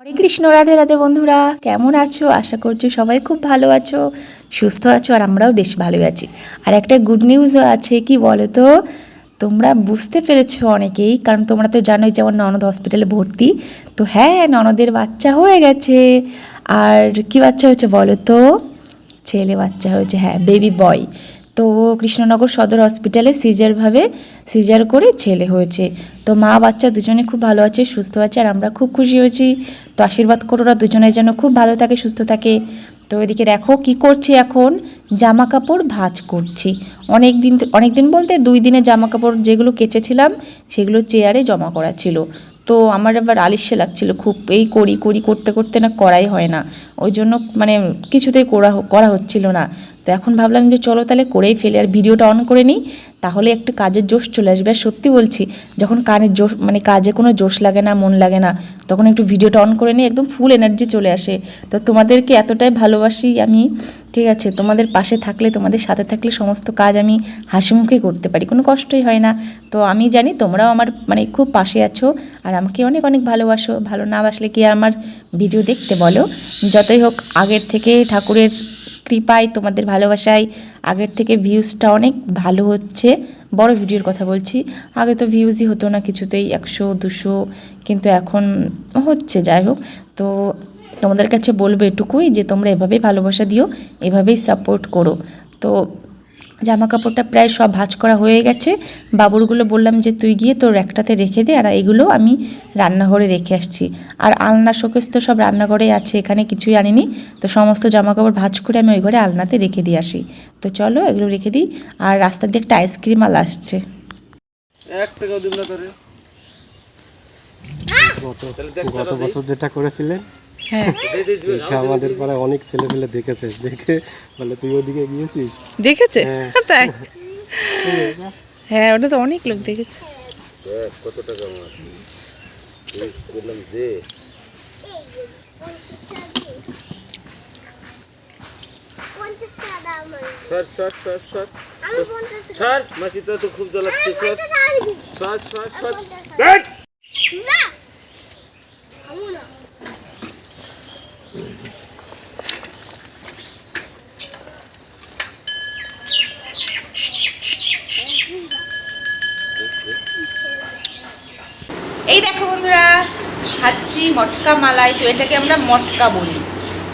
হরে কৃষ্ণ, রাধে রাধে বন্ধুরা, কেমন আছো? আশা করছি সবাই খুব ভালো আছো, সুস্থ আছো, আর আমরাও বেশ ভালো আছি। আর একটা গুড নিউজও আছে, কি বলো তো তোমরা বুঝতে পেরেছ অনেকেই, কারণ তোমরা তো জানোই যে আমার ননদ হসপিটালে ভর্তি। তো হ্যাঁ ননদের বাচ্চা হয়ে গেছে। আর কি বাচ্চা হয়েছে বলো তো ছেলে বাচ্চা হয়েছে হ্যাঁ বেবি বয় তো কৃষ্ণনগর সদর হসপিটালে সিজারভাবে সিজার করে ছেলে হয়েছে। তো মা, বাচ্চা দুজনে খুব ভালো আছে, সুস্থ আছে আর আমরা খুব খুশি হয়েছি। তো আশীর্বাদ করো ওরা দুজনে যেন খুব ভালো থাকে, সুস্থ থাকে। তো এদিকে দেখো কি করছি এখন? জামা কাপড় ভাঁজ করছি। অনেক দিন অনেক দিন বলতে দুই দিনের জামা কাপড় যেগুলো কেচেছিলাম সেগুলো চেয়ারে জমা করা ছিল। তো আমার আবার আলিস্যে লাগছিল খুব, এই করি করি করতে করতে না করাই হয় না। ওই জন্য মানে কিছুতেই করা করা হচ্ছিল না। তো এখন ভাবলাম যে চলো তাহলে করেই ফেলি, আর ভিডিওটা অন করে নিই, তাহলে একটু কাজের জোশ চলে আসবে। আর সত্যি বলছি, যখন কানের জোশ মানে কাজে কোনো জোশ লাগে না, মন লাগে না, তখন একটু ভিডিওটা অন করে নিই, একদম ফুল এনার্জি চলে আসে। তো তোমাদেরকে এতটাই ভালোবাসি আমি, ঠিক আছে? তোমাদের পাশে থাকলে, তোমাদের সাথে থাকলে সমস্ত কাজ আমি হাসি মুখে করতে পারি, কোনো কষ্টই হয় না। তো আমি জানি তোমরাও আমার মানে খুব পাশে আছো, আর আমাকে অনেক অনেক ভালোবাসো। ভালো না বাসলে কি আমার ভিডিও দেখতে বলো? যতই হোক, আগের থেকে ঠাকুরের কৃপায় তোমাদের ভালোবাসায়। আগের থেকে ভিউজটা অনেক ভালো হচ্ছে। বড় ভিডিওর কথা বলছি। আগে তো ভিউজই হতো না কিছুতেই, একশো, দুশো, কিন্তু এখন হচ্ছে, যাই হোক। তো তোমাদের কাছে বলব এটুকুই যে তোমরা এভাবেই ভালোবাসা দিও, এভাবেই সাপোর্ট করো। তো জামা কাপড়টা প্রায় সব ভাঁজ করা হয়ে গেছে। বাবুরগুলো বললাম যে তুই গিয়ে তোর একটাতে রেখে দে আর এগুলো আমি রান্নাঘরে রেখে আসছি। আর আলনা শোকেস তো সব রান্নাঘরে আছে এখানে কিছুই আনিনি। তো সমস্ত জামা কাপড় ভাঁজ করে আমি ওই ঘরে আলনাতে রেখে দিয়ে আসি। তো চলো এগুলো রেখে দিই আর রাস্তার দিয়ে একটা আইসক্রিম আল আসছে। গত বছর যেটা করেছিলেন এটা আমাদের পাড়ায় অনেক ছেলে পেলে দেখেছে। দেখে বলে তুই ওদিকে গিয়েছিস? দেখেছে? হ্যাঁ। তাই? হ্যাঁ ওটা তো অনেক লোক দেখেছে। দেখ কত টাকা বললাম আমার সর সর সর সর। মাসি তো খুব জ্বালাচ্ছে সর। সর সর পঞ্চাশ টাকা। ব্যাট না খাব না এই দেখো বন্ধুরা খাচ্ছি মটকা মালাই তো এটাকে আমরা মটকা বলি।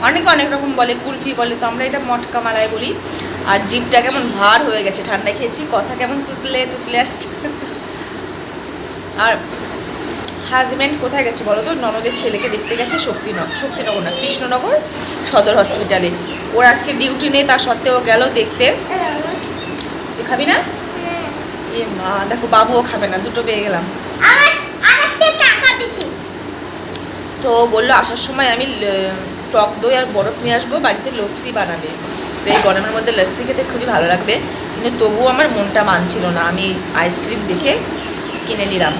অনেক অনেক রকম বলে কুলফি বলে তো আমরা এটা মটকা মালাই বলি। আর জিপটা কেমন ভার হয়ে গেছে ঠান্ডা খেয়েছি কথা কেমন তুতলে তুতলে আসছে। আর হাজব্যান্ড কোথায় গেছে বলো তো? ননদের ছেলেকে দেখতে গেছে শক্তিনগর শক্তিনগর না কৃষ্ণনগর সদর হসপিটালে ওর আজকে ডিউটি নেই তা সত্ত্বেও গেল দেখতে। তুই খাবি না? এ মা দেখো বাবুও খাবে না দুটো পেয়ে গেলাম আমার আরেকটা টাকা দিছি তো বলল, আসার সময় আমি টক দই আর বরফ নিয়ে আসব, বাড়িতে লস্যি বানাবে। তো এই গরমের মধ্যে লস্যি খেতে খুবই ভালো লাগবে। কিন্তু তবুও আমার মনটা মানছিল না। আমি আইসক্রিম দেখে কিনে নিলাম।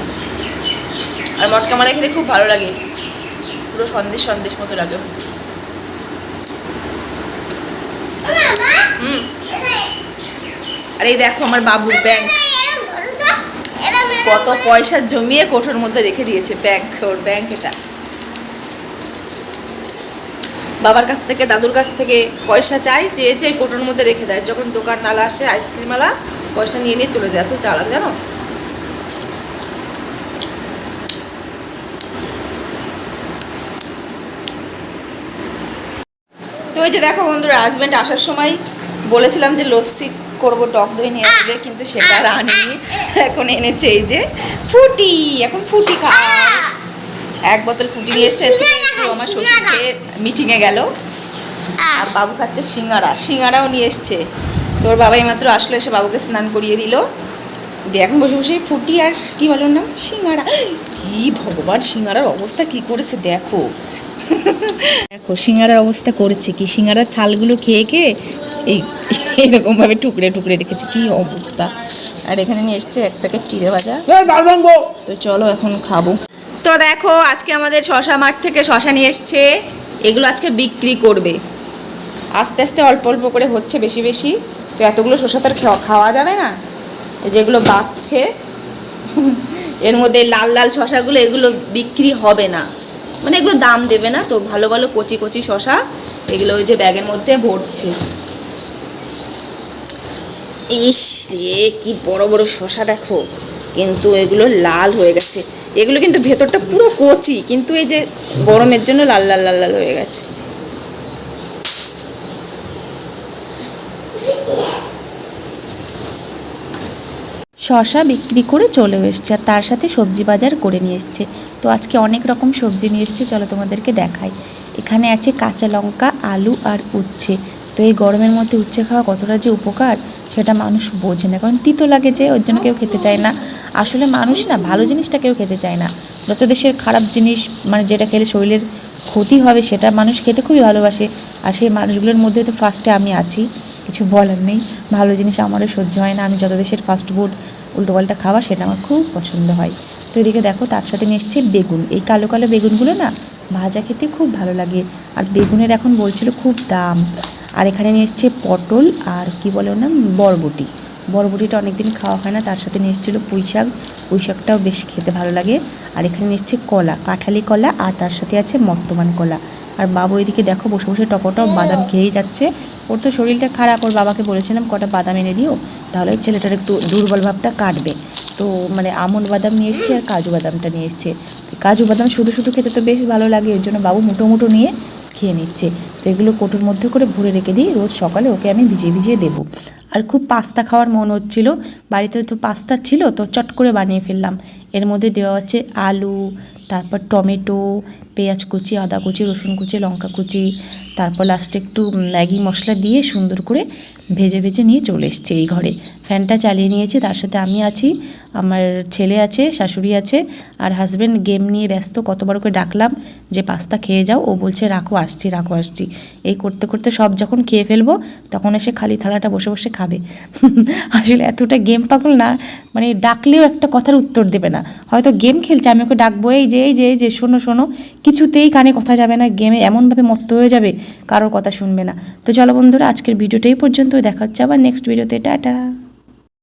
আর মটকা মালাই খেতে খুব ভালো লাগে। পুরো সন্দেশ সন্দেশ মতো লাগে। হুম। আর এই দেখো আমার বাবুর ব্যাংক কত পয়সা জমিয়ে কোঠোর মধ্যে রেখে দিয়েছে ব্যাংক ওর ব্যাংক এটা। বাবার কাছ থেকে, দাদুর কাছ থেকে পয়সা চাই, চেয়ে চেয়ে কোটোর মধ্যে রেখে দেয়। যখন দোকান নালা আসে আইসক্রিমওয়ালা পয়সা নিয়ে নিয়ে চলে যায়। এত চালাক, জানো? তো ওই যে দেখো বন্ধুরা হাজব্যান্ড আসার সময় বলেছিলাম যে লস্যি করব, টক দই নিয়ে আসবে, কিন্তু সেটা আর আনিনি। এখন এনেছে এই যে ফুটি, এখন ফুটি খাওয়া এক বোতল ফুটি নিয়ে এসছে তো আমার শ্বশুরকে মিটিংয়ে গেল। আর বাবু খাচ্ছে সিঙ্গারা সিঙ্গারাও নিয়ে এসছে। তোর বাবাই মাত্র আসলো এসে বাবুকে স্নান করিয়ে দিল। দিয়ে এখন বসে বসে ফুটি আর কি বলো নাম? সিঙ্গারা। কি ভগবান সিঙ্গারার অবস্থা কি করেছে দেখো। দেখো সিঙ্গারার অবস্থা করেছে কি? সিঙ্গারার ছালগুলো খেয়ে খেয়ে এই এরকমভাবে টুকরে টুকরে রেখেছে কি অবস্থা। আর এখানে নিয়ে এসছে এক প্যাকেট চিড়ে ভাজা। তো চলো এখন খাব। তো দেখো, আজকে আমাদের শশা মাঠ থেকে শশা নিয়ে এসছে। এগুলো আজকে বিক্রি করবে। আস্তে আস্তে অল্প অল্প করে হচ্ছে বেশি বেশি। তো এতগুলো শশা তো আর খাওয়া- যাবে না। যেগুলো বাঁচছে, এর মধ্যে লাল লাল শশাগুলো, এগুলো বিক্রি হবে না। মানে এগুলো দাম দেবে না তো, ভালো ভালো কচি কচি শশা এগুলো ওই যে ব্যাগের মধ্যে ভরছে। ইস রে, কি বড় বড় শশা দেখো। কিন্তু এগুলো লাল হয়ে গেছে। এগুলো কিন্তু ভেতরটা পুরো কচি, কিন্তু এই যে গরমের জন্য লাল লাল লাল লাল হয়ে গেছে। শশা বিক্রি করে চলে এসছে আর তার সাথে সবজি বাজার করে নিয়ে এসছে। তো আজকে অনেক রকম সবজি নিয়ে এসছে, চলো তোমাদেরকে দেখাই। এখানে আছে কাঁচা লঙ্কা, আলু আর উচ্ছে। তো এই গরমের মধ্যে উচ্ছে খাওয়া কতটা যে উপকার, সেটা মানুষ বোঝে না। কারণ তিতো লাগে যে, ওর জন্য কেউ খেতে চায় না। আসলে মানুষ না ভালো জিনিসটা কেউ খেতে চায় না। যত দেশের খারাপ জিনিস মানে যেটা খেলে শরীরের ক্ষতি হবে, সেটা মানুষ খেতে খুবই ভালোবাসে। আর সেই মানুষগুলোর মধ্যে তো ফার্স্টে আমি আছি, কিছু বলার নেই। ভালো জিনিস আমারও সহ্য হয় না। আমি যত দেশের ফাস্ট ফুড উল্টোপাল্টা খাওয়া সেটা আমার খুব পছন্দ হয়। তো এদিকে দেখো, তার সাথে এসছে বেগুন। এই কালো কালো বেগুনগুলো না ভাজা খেতে খুব ভালো লাগে। আর বেগুনের এখন বলছিল খুব দাম। আর এখানে নিয়ে এসছে পটল আর কি বলে ওর নাম? বরবটি। বরবটিটা অনেকদিন খাওয়া হয় না, তার সাথে নিয়ে এসেছিল পুঁই শাক। পুঁই শাকটাও বেশ খেতে ভালো লাগে। আর এখানে নিয়ে এসছে কলা, কাঁঠালি কলা আর তার সাথে আছে মর্তমান কলা। আর বাবু এদিকে দেখো বসে বসে টপটপ বাদাম খেয়েই যাচ্ছে। ওর তো শরীরটা খারাপ, ওর বাবাকে বলেছিলাম কটা বাদাম এনে দিও, তাহলে ছেলেটার একটু দুর্বল ভাবটা কাটবে। তো মানে আমন বাদাম নিয়ে এসছে আর কাজু বাদামটা নিয়ে এসছে। কাজু বাদাম শুধু শুধু খেতে তো বেশ ভালো লাগে ওই জন্য বাবু মুটো মুটো নিয়ে খেয়ে নিচ্ছে। তো এগুলো কোটোর মধ্যে করে ভরে রেখে দিই, রোজ সকালে ওকে আমি ভিজিয়ে ভিজিয়ে দেবো। আর খুব পাস্তা খাওয়ার মন হচ্ছিল, বাড়িতে তো পাস্তা ছিল, তো চট করে বানিয়ে ফেললাম। এর মধ্যে দেওয়া হচ্ছে আলু, তারপর টমেটো, পেঁয়াজ কুচি, আদা কুচি, রসুন কুচি, লঙ্কা কুচি, তারপর লাস্টে একটু ম্যাগি মশলা দিয়ে সুন্দর করে ভেজে ভেজে নিয়ে চলে এসছে এই ঘরে। ফ্যানটা চালিয়ে নিয়েছি, তার সাথে আমি আছি। আমার ছেলে আছে, শাশুড়ি আছে, আর হাজব্যান্ড গেম নিয়ে ব্যস্ত, কতবার করে ডাকলাম যে, পাস্তা খেয়ে যাও। ও বলছে, রাখো, আসছি রাখো, আসছি। এই করতে করতে সব যখন খেয়ে ফেলব, তখন এসে খালি থালাটা বসে বসে খাবে। আসলে এতটা গেম পাগল না মানে ডাকলেও একটা কথার উত্তর দেবে না। হয়তো গেম খেলছে, আমি ওকে ডাকবো, এই যে এই যে এই যে, শোনো শোনো। কিছুতেই কানে কথা যাবে না গেমে এমনভাবে মত্ত হয়ে যাবে, কারোর কথা শুনবে না। তো চলো বন্ধুরা, আজকের ভিডিওটাই পর্যন্ত দেখা হচ্ছে আবার নেক্সট ভিডিওতে টাটা।